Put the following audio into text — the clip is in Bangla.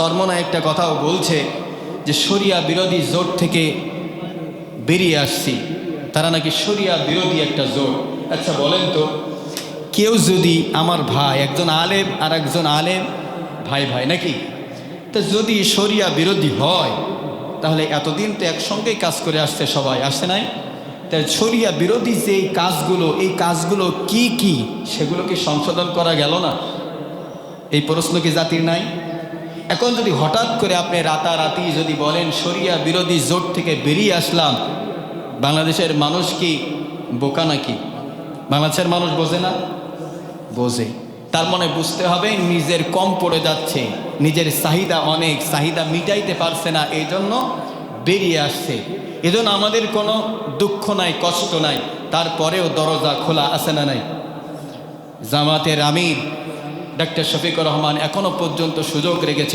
সরমনা একটা কথাও বলছে যে শরিয়া বিরোধী জোট থেকে বেরিয়ে আসছি। তারা নাকি শরিয়া বিরোধী একটা জোট। আচ্ছা বলেন তো, কেউ যদি আমার ভাই, একজন আলেম আর একজন আলেম, ভাই ভাই নাকি? তো যদি শরিয়া বিরোধী হয়, তাহলে এতদিন তো একসঙ্গেই কাজ করে আসছে সবাই আসছে নাই? তাই শরিয়া বিরোধী যে কাজগুলো, এই কাজগুলো কি কি? সেগুলো কি সংশোধন করা গেল না? এই প্রশ্ন কি জাতির নাই? এখন যদি হঠাৎ করে আপনি রাতারাতি যদি বলেন শরিয়া বিরোধী জোট থেকে বেরিয়ে আসলাম, বাংলাদেশের মানুষ কি বোকা নাকি? বাংলাদেশের মানুষ বোঝে না? বোঝে। তার মনে বুঝতে হবে নিজের কম পড়ে যাচ্ছে, নিজের চাহিদা অনেক, চাহিদা মিটাইতে পারছে না এই জন্য বেরিয়ে আসছে। এজন্য আমাদের কোনো দুঃখ নাই, কষ্ট নাই, তারপরেও দরজা খোলা আছে না নাই? জামাতের আমির ডাক্তার শফিকুর রহমান এখনও পর্যন্ত সুযোগ রেখেছে।